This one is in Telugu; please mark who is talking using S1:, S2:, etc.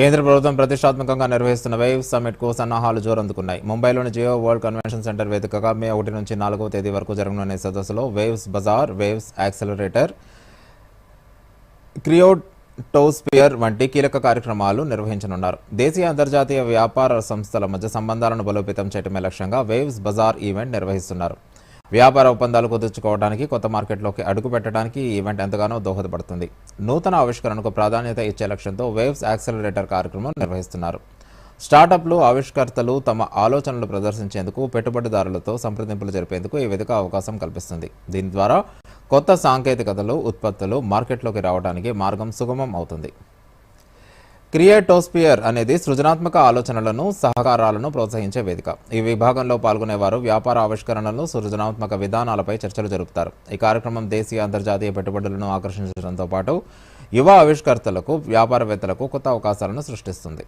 S1: కేంద్ర ప్రభుత్వం ప్రతిష్టాత్మకంగా నిర్వహిస్తున్న వేవ్ సమ్మిట్కు సన్నాహాలు జోరందుకున్నాయి. ముంబైలోని జియో వరల్డ్ కన్వెన్షన్ సెంటర్ వేదికగా మే ఒకటి నుంచి నాలుగవ తేదీ వరకు జరగనున్న సదస్సులో waves bazaar waves accelerator Creatosphere వంటి కీలక కార్యక్రమాలు నిర్వహించనున్నారు. దేశీయ అంతర్జాతీయ వ్యాపార సంస్థల మధ్య సంబంధాలను బలోపేతం చేయడమే లక్ష్యంగా వేవ్స్ బజార్ ఈవెంట్ నిర్వహిస్తున్నారు. వ్యాపార ఒప్పందాలు కుదుర్చుకోవడానికి కొత్త మార్కెట్లోకి అడుగు పెట్టడానికి ఈ ఈవెంట్ ఎంతగానో దోహదపడుతుంది. నూతన ఆవిష్కరణకు ప్రాధాన్యత ఇచ్చే లక్ష్యంతో వేవ్స్ యాక్సలరేటర్ కార్యక్రమం నిర్వహిస్తున్నారు. స్టార్టప్లు ఆవిష్కర్తలు తమ ఆలోచనలు ప్రదర్శించేందుకు పెట్టుబడిదారులతో సంప్రదింపులు జరిపేందుకు ఈ వేదిక అవకాశం కల్పిస్తుంది. దీని ద్వారా కొత్త సాంకేతికతలు ఉత్పత్తులు మార్కెట్లోకి రావడానికి మార్గం సుగమం అవుతుంది. క్రియేటోస్పియర్ అనేది సృజనాత్మక ఆలోచనలను సహకారాలను ప్రోత్సహించే వేదిక. ఈ విభాగంలో పాల్గొనేవారు వ్యాపార ఆవిష్కరణలు సృజనాత్మక విధానాలపై చర్చలు జరుపుతారు. ఈ కార్యక్రమం దేశీయ అంతర్జాతీయ పెట్టుబడులను ఆకర్షించడంతో పాటు యువ ఆవిష్కర్తలకు వ్యాపారవేత్తలకు కొత్త అవకాశాలను సృష్టిస్తుంది.